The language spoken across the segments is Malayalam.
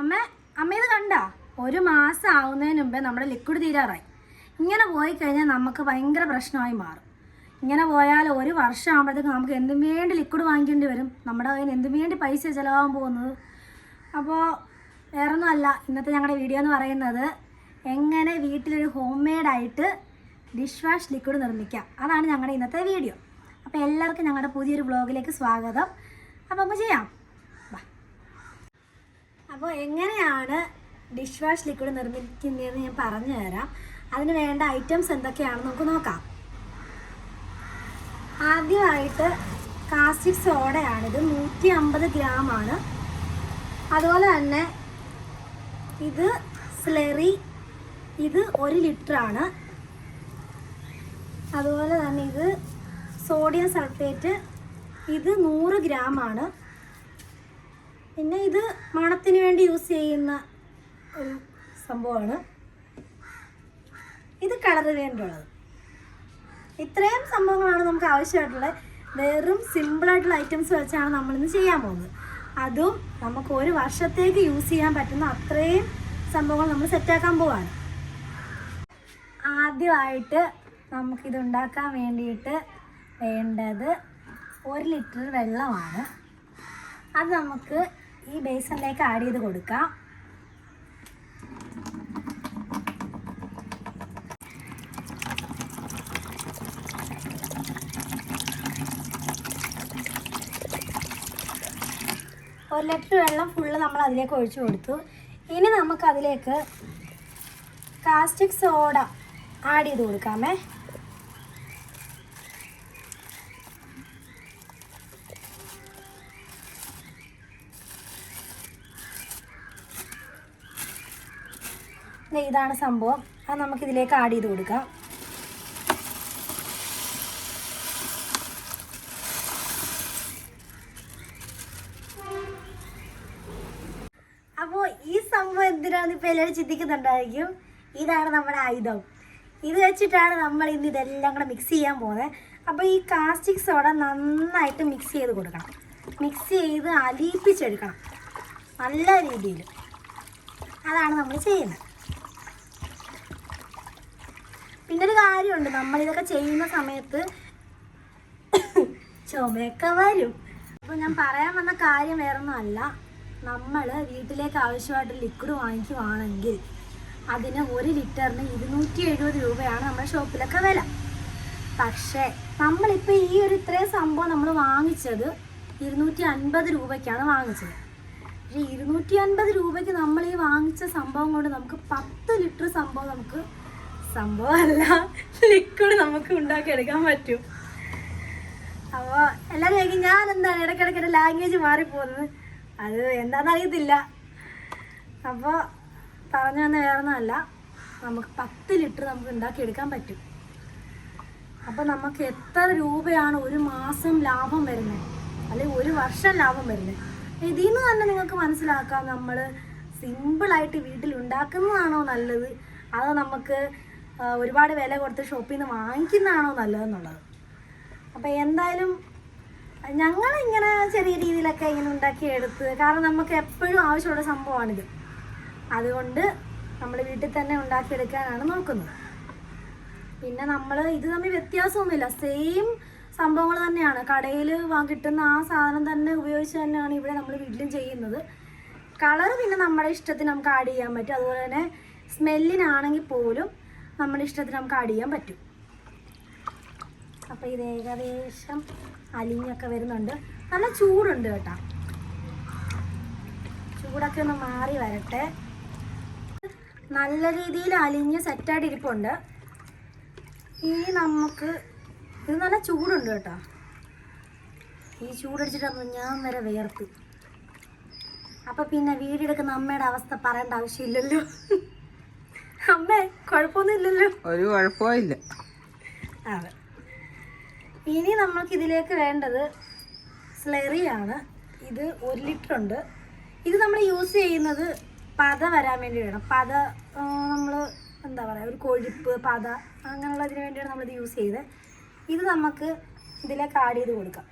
അമ്മ അമ്മ ഇത് കണ്ട? ഒരു മാസം ആവുന്നതിന് മുമ്പേ നമ്മുടെ ലിക്വിഡ് തീരാറായി. ഇങ്ങനെ പോയി കഴിഞ്ഞാൽ നമുക്ക് ഭയങ്കര പ്രശ്നമായി മാറും. ഇങ്ങനെ പോയാൽ ഒരു വർഷം ആകുമ്പോഴത്തേക്ക് നമുക്ക് എന്തും വേണ്ടി ലിക്വിഡ് വാങ്ങിക്കേണ്ടി വരും. നമ്മുടെ കയ്യിൽ എന്തും വേണ്ടി പൈസ ചിലവാകാൻ പോകുന്നത്. അപ്പോൾ വേറൊന്നുമല്ല ഇന്നത്തെ ഞങ്ങളുടെ വീഡിയോ എന്ന് പറയുന്നത് എങ്ങനെ വീട്ടിലൊരു ഹോം മെയ്ഡായിട്ട് ഡിഷ് വാഷ് ലിക്വിഡ് നിർമ്മിക്കാം. അതാണ് ഞങ്ങളുടെ ഇന്നത്തെ വീഡിയോ അപ്പോൾ എല്ലാവർക്കും ഞങ്ങളുടെ പുതിയൊരു ബ്ലോഗിലേക്ക് സ്വാഗതം. അപ്പോൾ നമുക്ക് ചെയ്യാം. അപ്പോൾ എങ്ങനെയാണ് ഡിഷ് വാഷ് ലിക്വിഡ് നിർമ്മിക്കുന്നതെന്ന് ഞാൻ പറഞ്ഞു തരാം അതിന് വേണ്ട ഐറ്റംസ് എന്തൊക്കെയാണെന്ന് നമുക്ക് നോക്കാം. ആദ്യമായിട്ട് കാസ്റ്റിക് സോഡയാണിത് നൂറ്റി അമ്പത് ഗ്രാമാണ്. അതുപോലെ തന്നെ ഇത് സ്ലെറി ഇത് ഒരു ലിറ്ററാണ്. അതുപോലെ തന്നെ ഇത് സോഡിയം സൾഫേറ്റ് ഇത് നൂറ് ഗ്രാമാണ്. പിന്നെ ഇത് മണത്തിന് വേണ്ടി യൂസ് ചെയ്യുന്ന ഒരു സംഭവമാണ്. ഇത് കളർ വേണ്ടിയുള്ളത്. ഇത്രയും സംഭവങ്ങളാണ് നമുക്ക് ആവശ്യമായിട്ടുള്ളത്. വെറും സിമ്പിളായിട്ടുള്ള ഐറ്റംസ് വെച്ചാണ് നമ്മളിന്ന് ചെയ്യാൻ പോകുന്നത്. അതും നമുക്ക് ഒരു വർഷത്തേക്ക് യൂസ് ചെയ്യാൻ പറ്റുന്ന അത്രയും സംഭവങ്ങൾ നമ്മൾ സെറ്റാക്കാൻ പോവാണ്. ആദ്യമായിട്ട് നമുക്കിത് ഉണ്ടാക്കാൻ വേണ്ടിയിട്ട് വേണ്ടത് ഒരു ലിറ്റർ വെള്ളമാണ്. അത് നമുക്ക് ഈ ബേസണിലേക്ക് ആഡ് ചെയ്ത് കൊടുക്കാം. ഒരു ലിറ്റർ വെള്ളം ഫുള്ള് നമ്മൾ അതിലേക്ക് ഒഴിച്ചു കൊടുത്തു. ഇനി നമുക്കതിലേക്ക് കാസ്റ്റിക് സോഡ ആഡ് ചെയ്ത് കൊടുക്കാമേ. ഇതാണ് സംഭവം. അത് നമുക്ക് ഇതിലേക്ക് ആഡ് ചെയ്ത് കൊടുക്കാം. അപ്പോൾ ഈ സംഭവം എന്തിനാന്ന് ഇപ്പോൾ എല്ലാവരും ചിന്തിക്കുന്നുണ്ടായിരിക്കും? ഇതാണ് നമ്മുടെ ആയുധം. ഇത് വെച്ചിട്ടാണ് നമ്മൾ ഇന്ന് ഇതെല്ലാം കൂടെ മിക്സ് ചെയ്യാൻ പോകുന്നത് അപ്പോൾ ഈ കാസ്റ്റിക് സോഡ നന്നായിട്ട് മിക്സ് ചെയ്ത് കൊടുക്കണം. മിക്സ് ചെയ്ത് അലിയിപ്പിച്ചെടുക്കണം. നല്ല രീതിയിൽ അതാണ് നമ്മൾ ചെയ്യുന്നത്. പിന്നെ ഒരു കാര്യമുണ്ട്. നമ്മൾ ഇതൊക്കെ ചെയ്യുന്ന സമയത്ത് ചുമയൊക്കെ വരും. അപ്പോൾ ഞാൻ പറയാൻ വന്ന കാര്യം വേറൊന്നുമല്ല. നമ്മൾ വീട്ടിലേക്ക് ആവശ്യമായിട്ട് ലിക്വിഡ് വാങ്ങിക്കുവാണെങ്കിൽ അതിന് ഒരു ലിറ്ററിന് ഇരുന്നൂറ്റി എഴുപത് രൂപയാണ് നമ്മുടെ ഷോപ്പിലൊക്കെ വില. പക്ഷേ നമ്മളിപ്പോൾ ഈ ഒരു ഇത്രയും സംഭവം നമ്മൾ വാങ്ങിച്ചത് ഇരുന്നൂറ്റി അൻപത് രൂപയ്ക്കാണ് വാങ്ങിച്ചത്. പക്ഷേ ഇരുന്നൂറ്റി അൻപത് രൂപയ്ക്ക് നമ്മൾ ഈ വാങ്ങിച്ച സംഭവം കൊണ്ട് നമുക്ക് പത്ത് ലിറ്റർ സംഭവം നമുക്ക് സംഭവമല്ല. ലിക്വിഡ് നമുക്ക് ഉണ്ടാക്കിയെടുക്കാൻ പറ്റും. അപ്പോൾ എല്ലാവരും ചോദിക്കും ഞാൻ എന്താണ് ഇടയ്ക്കിടയ്ക്ക് ലാംഗ്വേജ് മാറിപ്പോകുന്നത്. അത് എന്താണെന്ന് അറിയത്തില്ല അപ്പോൾ പറഞ്ഞു വന്ന വേറൊന്നുമല്ല. നമുക്ക് പത്ത് ലിറ്റർ നമുക്ക് ഉണ്ടാക്കിയെടുക്കാൻ പറ്റും. അപ്പോൾ നമുക്ക് എത്ര രൂപയാണ് ഒരു മാസം ലാഭം വരുന്നത്? അല്ലെങ്കിൽ ഒരു വർഷം ലാഭം വരുന്നത്? ഇതിൽ നിന്ന് തന്നെ നിങ്ങൾക്ക് മനസ്സിലാക്കാം. നമ്മൾ സിമ്പിളായിട്ട് വീട്ടിൽ ഉണ്ടാക്കുന്നതാണോ നല്ലത്? അതോ നമുക്ക് ഒരുപാട് വില കൊടുത്ത് ഷോപ്പിൽ നിന്ന് വാങ്ങിക്കുന്നതാണോ നല്ലതെന്നുള്ളത്. അപ്പോൾ എന്തായാലും ഞങ്ങളിങ്ങനെ ചെറിയ രീതിയിലൊക്കെ ഇങ്ങനെ ഉണ്ടാക്കി എടുത്ത് കാരണം നമുക്ക് എപ്പോഴും ആവശ്യമുള്ള സംഭവമാണിത്. അതുകൊണ്ട് നമ്മൾ വീട്ടിൽ തന്നെ ഉണ്ടാക്കിയെടുക്കാനാണ് നോക്കുന്നത്. പിന്നെ നമ്മൾ ഇത് തമ്മിൽ വ്യത്യാസമൊന്നുമില്ല. സെയിം സംഭവങ്ങൾ തന്നെയാണ്. കടയിൽ കിട്ടുന്ന ആ സാധനം തന്നെ ഉപയോഗിച്ച് തന്നെയാണ് ഇവിടെ നമ്മൾ വീട്ടിലും ചെയ്യുന്നത്. കളർ പിന്നെ നമ്മുടെ ഇഷ്ടത്തിന് നമുക്ക് ആഡ് ചെയ്യാൻ പറ്റും. അതുപോലെ തന്നെ സ്മെല്ലിനാണെങ്കിൽ പോലും നമ്മുടെ ഇഷ്ടത്തിന് നമുക്ക് ആഡ് ചെയ്യാൻ പറ്റും. അപ്പോൾ ഇത് ഏകദേശം അലിഞ്ഞൊക്കെ വരുന്നുണ്ട്. നല്ല ചൂടുണ്ട് കേട്ടോ. ചൂടൊക്കെ ഒന്ന് മാറി വരട്ടെ. നല്ല രീതിയിൽ അലിഞ്ഞ് സെറ്റായിട്ട് ഇരിപ്പുണ്ട്. ഈ നമുക്ക് ഇത് നല്ല ചൂടുണ്ട് കേട്ടോ. ഈ ചൂടടിച്ചിട്ടൊന്നും ഞാൻ വരെ വേർത്തു. അപ്പൊ പിന്നെ വീടെടുക്കുന്ന അമ്മയുടെ അവസ്ഥ പറയേണ്ട ആവശ്യമില്ലല്ലോ. അമ്മേ കുഴപ്പമൊന്നുമില്ലല്ലോ. ഒരു കുഴപ്പമില്ല അതെ. ഇനി നമ്മൾക്ക് ഇതിലേക്ക് വേണ്ടത് സ്ലെറിയാണ് ഇത് ഒരു ലിറ്റർ ഉണ്ട്. ഇത് നമ്മൾ യൂസ് ചെയ്യുന്നത് പത വരാൻ വേണ്ടി വേണം പത നമ്മൾ എന്താ പറയുക ഒരു കൊഴുപ്പ് പത അങ്ങനെയുള്ളതിന് വേണ്ടിയാണ് നമ്മളിത് യൂസ് ചെയ്തത്. ഇത് നമുക്ക് ഇതിലേക്ക് ആഡ് ചെയ്ത് കൊടുക്കാം.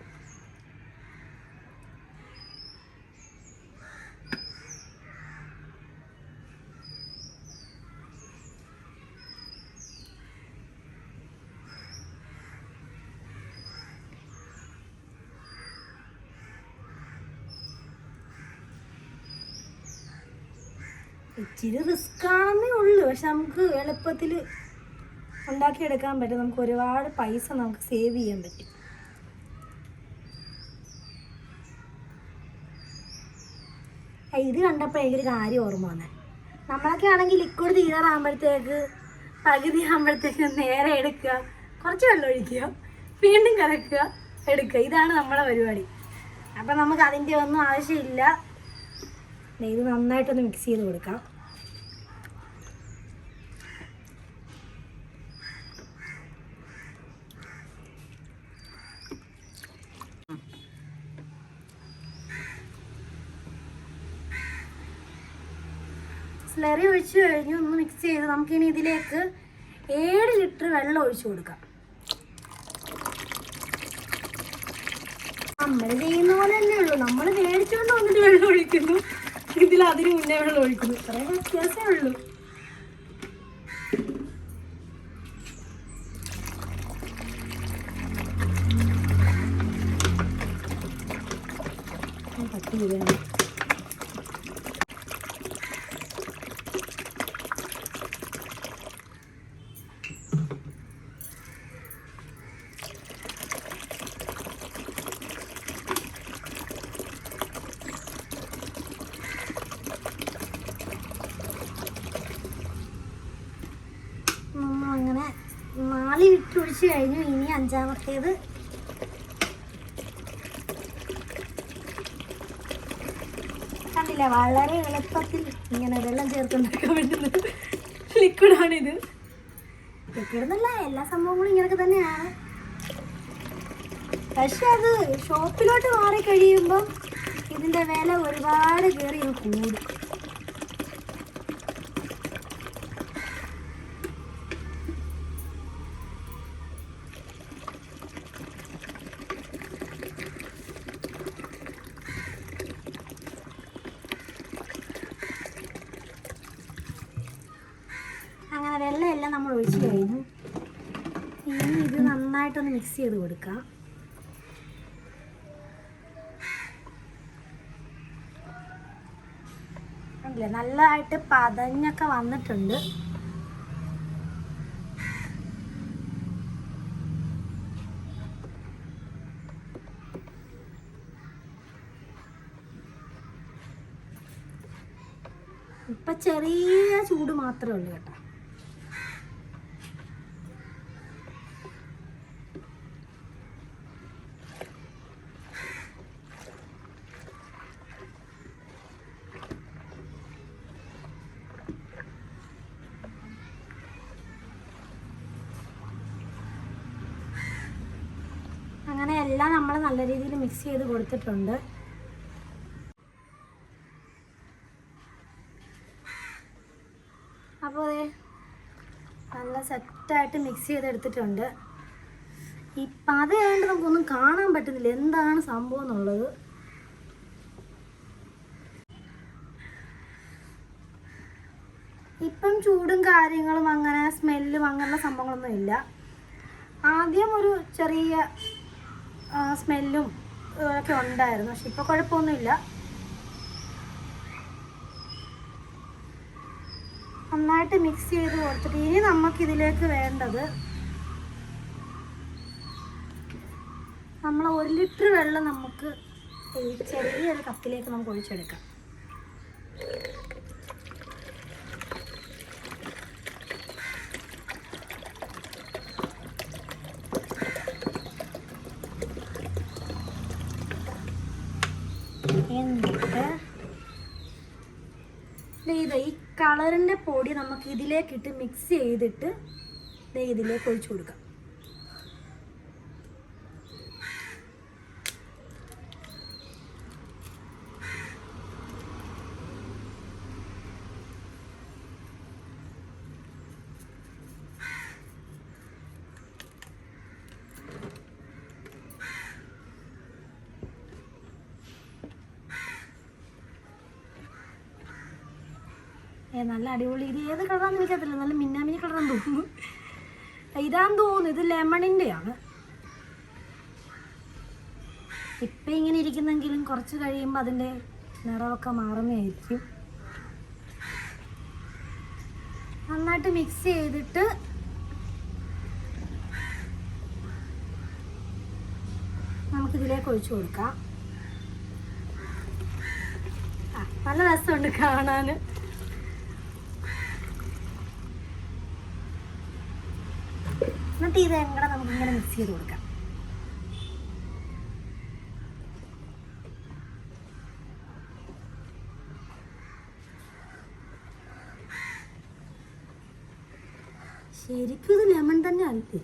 ഇച്ചിരി റിസ്ക് ആണെന്നേ ഉള്ളൂ. പക്ഷെ നമുക്ക് എളുപ്പത്തിൽ ഉണ്ടാക്കിയെടുക്കാൻ പറ്റും. നമുക്ക് ഒരുപാട് പൈസ നമുക്ക് സേവ് ചെയ്യാൻ പറ്റും. ഇത് കണ്ടപ്പോൾ എനിക്കൊരു കാര്യം ഓർമ്മ വന്നേ. നമ്മളൊക്കെ ആണെങ്കിൽ ലിക്വിഡ് തീരാറാകുമ്പോഴത്തേക്ക് പകുതി ആകുമ്പോഴത്തേക്ക് നേരെ എടുക്കുക. കുറച്ച് വെള്ളം ഒഴിക്കുക. വീണ്ടും കലക്കുക എടുക്കുക. ഇതാണ് നമ്മളെ പരിപാടി. അപ്പം നമുക്ക് അതിന്റെ ഒന്നും ആവശ്യമില്ല. ഇത് നന്നായിട്ടൊന്ന് മിക്സ് ചെയ്ത് കൊടുക്കാം. സ്ലറി ഒഴിച്ചു കഴിഞ്ഞ് ഒന്ന് മിക്സ് ചെയ്ത് നമുക്കിനി ഇതിലേക്ക് ഏഴ് ലിറ്റർ വെള്ളം ഒഴിച്ചു കൊടുക്കാം. നമ്മൾ ചെയ്യുന്ന പോലെ തന്നെ ഉള്ളൂ. നമ്മൾ മേടിച്ചുകൊണ്ട് വന്നിട്ട് വെള്ളം ഒഴിക്കുന്നു. ഇതിൽ അതിന് മുന്നേ വെള്ളം ഒഴിക്കുന്നു. ഇത്രയും വ്യത്യാസമേ ഉള്ളൂ. പട്ടി വീഴാണ് നമ്മൾ അങ്ങനെ നാല് ലിറ്റർ ഒഴിച്ച് കഴിഞ്ഞു. ഇനി അഞ്ചാമത്തേത്. കണ്ടില്ല? വളരെ എളുപ്പത്തിൽ ഇങ്ങനെ വെള്ളം ചേർത്തുണ്ടാക്കാൻ പറ്റുന്നത് ലിക്വിഡാണിത് ലിക്വിഡ് എന്നല്ല എല്ലാ സംഭവങ്ങളും ഇങ്ങനെയൊക്കെ തന്നെയാണ്. പക്ഷെ അത് ഷോപ്പിലോട്ട് മാറി കഴിയുമ്പം ഇതിന്റെ വില ഒരുപാട് കയറി കൂടും അങ്ങനെ വെള്ളമെല്ലാം നമ്മൾ ഒഴിച്ച് കഴിഞ്ഞു ഇനി ഇത് നന്നായിട്ടൊന്ന് മിക്സ് ചെയ്ത് കൊടുക്കാം. കണ്ടില്ലേ? നല്ലതായിട്ട് പതഞ്ഞൊക്കെ വന്നിട്ടുണ്ട്. ഇപ്പൊ ചെറിയ ചൂട് മാത്രമേ ഉള്ളൂ കേട്ടോ. എല്ലാം നമ്മൾ നല്ല രീതിയിൽ മിക്സ് ചെയ്ത് കൊടുത്തിട്ടുണ്ട്. അപ്പോൾ അതെ നല്ല സെറ്റായിട്ട് മിക്സ് ചെയ്തെടുത്തിട്ടുണ്ട്. ഇപ്പം അത് കഴിഞ്ഞിട്ട് നമുക്കൊന്നും കാണാൻ പറ്റുന്നില്ല. എന്താണ് സംഭവം എന്നുള്ളത്. ഇപ്പം ചൂടും കാര്യങ്ങളും അങ്ങനെ സ്മെല്ലും അങ്ങനെയുള്ള സംഭവങ്ങളൊന്നും ഇല്ല. ആദ്യം ഒരു ചെറിയ സ്മെല്ലും ഒക്കെ ഉണ്ടായിരുന്നു. പക്ഷെ ഇപ്പോൾ കുഴപ്പമൊന്നുമില്ല. നന്നായിട്ട് മിക്സ് ചെയ്ത് കൊടുത്തിട്ട് ഇനി നമുക്ക് ഇതിലേക്ക് വേണ്ടത് നമ്മൾ ഒരു ലിറ്റർ വെള്ളം നമുക്ക് ചെറിയൊരു കപ്പിലേക്ക് നമുക്ക് ഒഴിച്ചെടുക്കാം. എന്നിട്ട് ഇത് ഈ കളറിന്റെ പൊടി നമുക്ക് ഇതിലേക്കിട്ട് മിക്സ് ചെയ്തിട്ട് ഇതിലേക്ക് ഒഴിച്ചു കൊടുക്കാം. നല്ല അടിപൊളി. ഇത് ഏത് കളറാന്ന് എനിക്കറിയില്ല നല്ല മിന്നാമിനി കളറാന്ന് തോന്നുന്നു. ഇതാന്ന് തോന്നുന്നു. ഇത് ലെമണിന്റെയാണ് ഇപ്പം ഇങ്ങനെ ഇരിക്കുന്നെങ്കിലും കുറച്ച് കഴിയുമ്പോൾ അതിന്റെ നിറമൊക്കെ മാറുന്നതായിരിക്കും. നന്നായിട്ട് മിക്സ് ചെയ്തിട്ട് നമുക്കിതിലേക്ക് ഒഴിച്ചു കൊടുക്കാം. പല രസമുണ്ട് കാണാൻ എന്നിട്ട് ഇത് എങ്ങനെ നമുക്ക് ഇങ്ങനെ മിക്സ് ചെയ്ത് കൊടുക്കാം? ശരിക്കും ഇത് ലെമൺ തന്നെ അല്ലേ?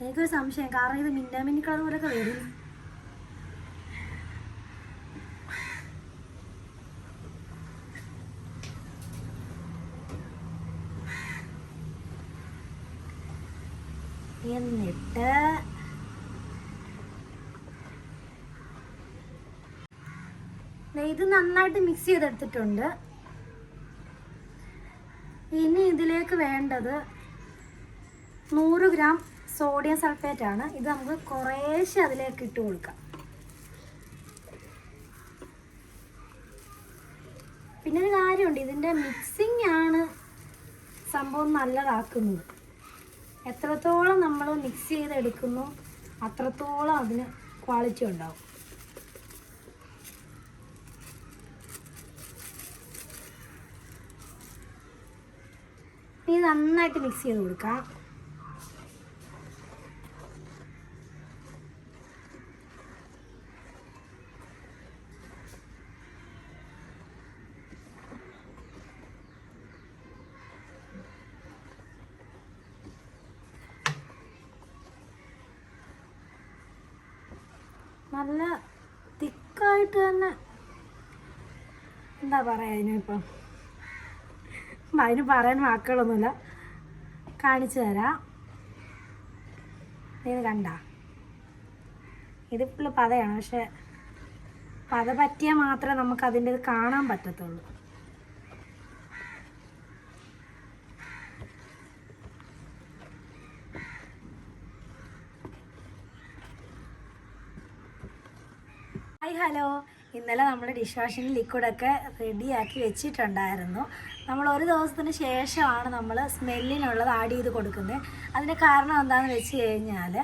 എനിക്കൊരു സംശയം. കാരണം ഇത് മിന്നാമിന്നി കളർ പോലൊക്കെ വരും. എന്നിട്ട് ഇത് നന്നായിട്ട് മിക്സ് ചെയ്തെടുത്തിട്ടുണ്ട്. ഇനി ഇതിലേക്ക് വേണ്ടത് നൂറ് ഗ്രാം സോഡിയം സൾഫേറ്റ് ആണ്. ഇത് നമുക്ക് കുറേശ്ശെ അതിലേക്ക് ഇട്ട് കൊടുക്കാം. പിന്നെ ഒരു കാര്യമുണ്ട് ഇതിന്റെ മിക്സിംഗ് ആണ് സംഭവം നല്ലതാക്കുന്നത്. എത്രത്തോളം നമ്മൾ മിക്സ് ചെയ്തെടുക്കുന്നു അത്രത്തോളം അതിന് ക്വാളിറ്റി ഉണ്ടാവും. നന്നായിട്ട് മിക്സ് ചെയ്ത് കൊടുക്കാം. നല്ല തിക്കായിട്ട് തന്നെ എന്താ പറയുക അതിനിപ്പം? അതിന് പറയാൻ വാക്കുകളൊന്നുമില്ല. കാണിച്ചു തരാം. ഇത് കണ്ട? ഇത് ഫുള്ള് പതയാണ്. പക്ഷെ പത പറ്റിയാൽ മാത്രമേ നമുക്ക് അതിന്റെ ഇത് കാണാൻ പറ്റത്തുള്ളൂ. ഹായ് ഹലോ ഇന്നലെ നമ്മൾ ഡിഷ് വാഷിംഗ് ലിക്വിഡൊക്കെ റെഡിയാക്കി വെച്ചിട്ടുണ്ടായിരുന്നു. നമ്മൾ ഒരു ദിവസത്തിന് ശേഷമാണ് നമ്മൾ സ്മെല്ലിനുള്ളത് ആഡ് ചെയ്ത് കൊടുക്കുന്നത്. അതിന്റെ കാരണം എന്താണെന്ന് വെച്ച് കഴിഞ്ഞാൽ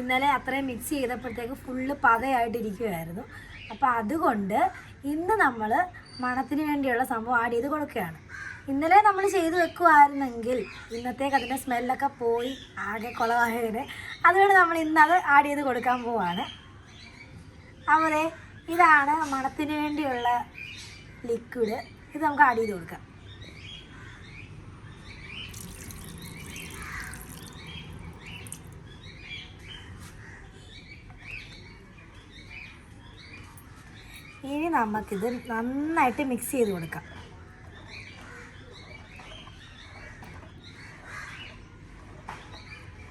ഇന്നലെ അത്രയും മിക്സ് ചെയ്തപ്പോഴത്തേക്ക് ഫുള്ള് പതയായിട്ടിരിക്കുമായിരുന്നു അപ്പോൾ അതുകൊണ്ട് ഇന്ന് നമ്മൾ മണത്തിന് വേണ്ടിയുള്ള സംഭവം ആഡ് ചെയ്ത് കൊടുക്കുകയാണ്. ഇന്നലെ നമ്മൾ ചെയ്തു വെക്കുമായിരുന്നെങ്കിൽ ഇന്നത്തേക്ക് അതിന്റെ സ്മെല്ലൊക്കെ പോയി ആകെ കുളമായതിന് അതുകൊണ്ട് നമ്മൾ ഇന്നത് ആഡ് ചെയ്ത് കൊടുക്കാൻ പോവാണ്. അപ്പോൾ ഇതാണ് മണത്തിന് വേണ്ടിയുള്ള ലിക്വിഡ് ഇത് നമുക്ക് ആഡ് ചെയ്ത് കൊടുക്കാം. ഇനി നമുക്കിത് നന്നായിട്ട് മിക്സ് ചെയ്ത് കൊടുക്കാം.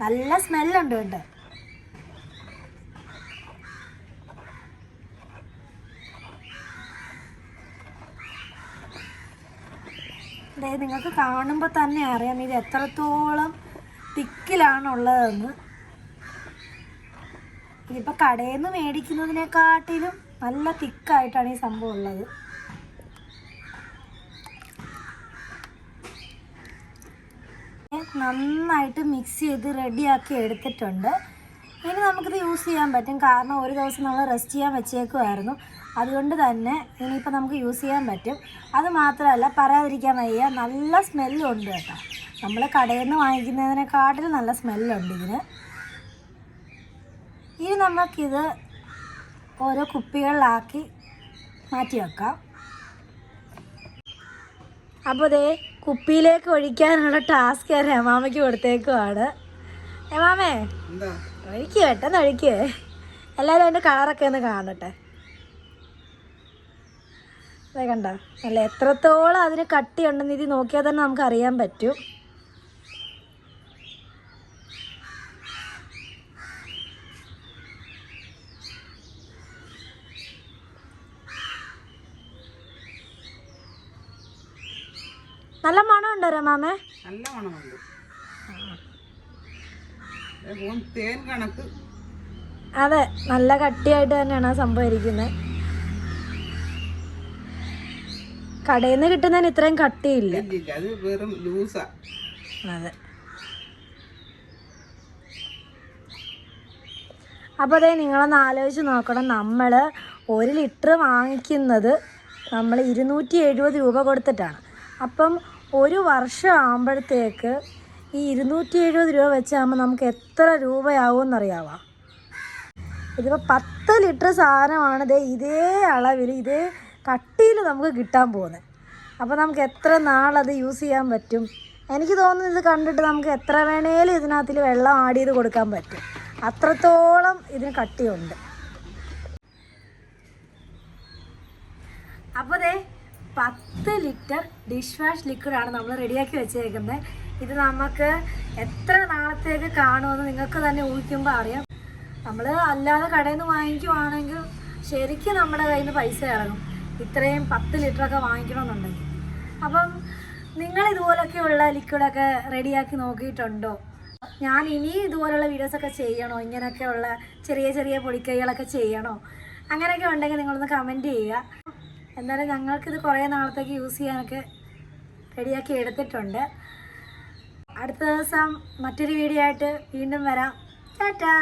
നല്ല സ്മെല്ലുണ്ട് കേട്ടോ. നിങ്ങൾക്ക് കാണുമ്പോൾ തന്നെ അറിയാം ഇത് എത്രത്തോളം തിക്കിലാണുള്ളതെന്ന്. ഇതിപ്പോൾ കടയിൽ നിന്ന് മേടിക്കുന്നതിനെക്കാട്ടിലും നല്ല തിക്കായിട്ടാണ് ഈ സംഭവം ഉള്ളത്. നന്നായിട്ട് മിക്സ് ചെയ്ത് റെഡിയാക്കി എടുത്തിട്ടുണ്ട്. ഇനി നമുക്കിത് യൂസ് ചെയ്യാൻ പറ്റും. കാരണം ഒരു ദിവസം നമ്മൾ റെസ്റ്റ് ചെയ്യാൻ വെച്ചേക്കുമായിരുന്നു അതുകൊണ്ട് തന്നെ ഇനിയിപ്പോൾ നമുക്ക് യൂസ് ചെയ്യാൻ പറ്റും. അത് മാത്രമല്ല പറയാതിരിക്കാൻ വയ്യ നല്ല സ്മെല്ലും ഉണ്ട് കേട്ടോ. നമ്മൾ കടയിൽ നിന്ന് വാങ്ങിക്കുന്നതിനെക്കാട്ടിലും നല്ല സ്മെല്ലുണ്ട് ഇതിന്. ഇനി നമുക്കിത് ഓരോ കുപ്പികളിലാക്കി മാറ്റി വെക്കാം. അപ്പോൾ ദേ കുപ്പിയിലേക്ക് ഒഴിക്കാനുള്ള ടാസ്ക് ഞാൻ രമാമയ്ക്ക് കൊടുത്തേക്കുവാണ്. രമാമേ ഒഴിക്കുക പെട്ടെന്ന് ഒഴിക്കുക എല്ലാവരും അതിന്റെ കളറൊക്കെ ഒന്ന് കാണട്ടെ. അതെ കണ്ട? അല്ല എത്രത്തോളം അതിന് കട്ടിയുണ്ടെന്ന് ഇത് നോക്കിയാൽ തന്നെ നമുക്ക് അറിയാൻ പറ്റും. നല്ല മണമുണ്ടോ രമാമേ? നല്ല മണമുണ്ട്. തേൻ കണക്ക്. അതെ നല്ല കട്ടിയായിട്ട് തന്നെയാണ് ആ സംഭവം ഇരിക്കുന്നത്. കടയിൽ നിന്ന് കിട്ടുന്നതിന് ഇത്രയും കട്ടിയില്ല. അപ്പൊ അത് വെറും ലൂസാ അതെ. അപ്പോൾ അതേ നിങ്ങളൊന്ന് ആലോചിച്ച് നോക്കണം. നമ്മൾ ഒരു ലിറ്റർ വാങ്ങിക്കുന്നത് നമ്മൾ ഇരുന്നൂറ്റി എഴുപത് രൂപ കൊടുത്തിട്ടാണ്. അപ്പം ഒരു വർഷം ആകുമ്പോഴത്തേക്ക് ഈ ഇരുന്നൂറ്റി എഴുപത് രൂപ വെച്ചാകുമ്പോൾ നമുക്ക് എത്ര രൂപയാവുമെന്നറിയാവാ? ഇതിപ്പോൾ പത്ത് ലിറ്റർ സാധനമാണ് ഇതേ അളവിൽ ഇതേ കട്ടിയിൽ നമുക്ക് കിട്ടാൻ പോകുന്നത് അപ്പോൾ നമുക്ക് എത്ര നാളത് യൂസ് ചെയ്യാൻ പറ്റും? എനിക്ക് തോന്നുന്നു ഇത് കണ്ടിട്ട് നമുക്ക് എത്ര വേണേലും ഇതിനകത്തിൽ വെള്ളം ആഡ് ചെയ്ത് കൊടുക്കാൻ പറ്റും. അത്രത്തോളം ഇതിന് കട്ടിയുണ്ട്. അപ്പോൾ ദേ പത്ത് ലിറ്റർ ഡിഷ് വാഷ് ലിക്വിഡാണ് നമ്മൾ റെഡിയാക്കി വെച്ചേക്കുന്നത് ഇത് നമുക്ക് എത്ര നാളത്തേക്ക് കാണുമെന്ന് നിങ്ങൾക്ക് തന്നെ ഊഹിക്കുമ്പോൾ അറിയാം. നമ്മൾ അല്ലാതെ കടയിൽ നിന്ന് വാങ്ങിക്കുവാണെങ്കിൽ ശരിക്കും നമ്മുടെ കയ്യിൽ നിന്ന് പൈസ ഇറങ്ങും. ഇത്രയും പത്ത് ലിറ്ററൊക്കെ വാങ്ങിക്കണമെന്നുണ്ടെങ്കിൽ. അപ്പം നിങ്ങൾ ഇതുപോലൊക്കെയുള്ള ലിക്വിഡൊക്കെ റെഡിയാക്കി നോക്കിയിട്ടുണ്ടോ? ഞാൻ ഇനി ഇതുപോലുള്ള വീഡിയോസൊക്കെ ചെയ്യണോ? ഇങ്ങനെയൊക്കെയുള്ള ചെറിയ ചെറിയ പൊടിക്കൈകളൊക്കെ ചെയ്യണോ? അങ്ങനെയൊക്കെ ഉണ്ടെങ്കിൽ നിങ്ങളൊന്ന് കമന്റ് ചെയ്യുക. എന്തായാലും ഞങ്ങൾക്കിത് കുറേ നാളത്തേക്ക് യൂസ് ചെയ്യാനൊക്കെ റെഡിയാക്കി എടുത്തിട്ടുണ്ട്. അടുത്ത ദിവസം മറ്റൊരു വീഡിയോ ആയിട്ട് വീണ്ടും വരാം. ടാറ്റാ!